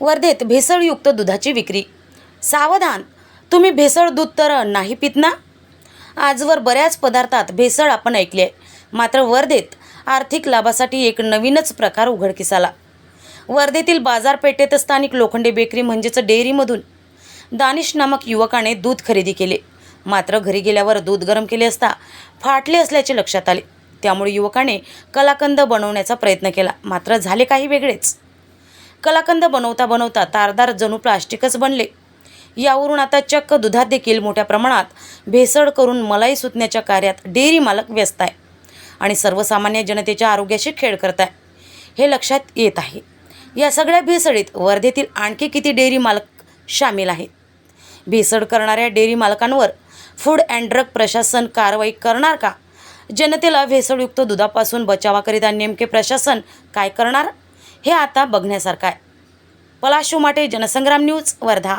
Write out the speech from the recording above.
वर्धेत भेसळयुक्त दुधाची विक्री. सावधान तुम्ही भेसळ दूध तर नाही पित ना? आजवर बऱ्याच पदार्थात भेसळ आपण ऐकली आहे. मात्र वर्धेत आर्थिक लाभासाठी एक नवीनच प्रकार उघडकीस आला. वर्धेतील बाजारपेठेत स्थानिक लोखंडे बेकरी म्हणजेच डेअरीमधून दानिश नामक युवकाने दूध खरेदी केले. मात्र घरी गेल्यावर दूध गरम केले असता फाटले असल्याचे लक्षात आले. त्यामुळे युवकाने कलाकंद बनवण्याचा प्रयत्न केला. मात्र झाले काही वेगळेच. कलाकंद बनवता बनवता तारदार जणू प्लास्टिकच बनले. यावरून आता चक्क दुधात देखील मोठ्या प्रमाणात भेसळ करून मलाई सुटण्याच्या कार्यात डेअरी मालक व्यस्त आहे आणि सर्वसामान्य जनतेच्या आरोग्याशी खेळ करत आहे हे लक्षात येत आहे. या सगळ्या भेसळीत वर्धेतील आणखी किती डेअरी मालक सामील आहेत? भेसळ करणाऱ्या डेअरी मालकांवर फूड अँड ड्रग प्रशासन कारवाई करणार का? जनतेला भेसळयुक्त दुधापासून बचावाकरिता नेमके प्रशासन काय करणार? हे आता बघण्यासारखं आहे. पलाश माटे जनसंग्राम न्यूज वर्धा.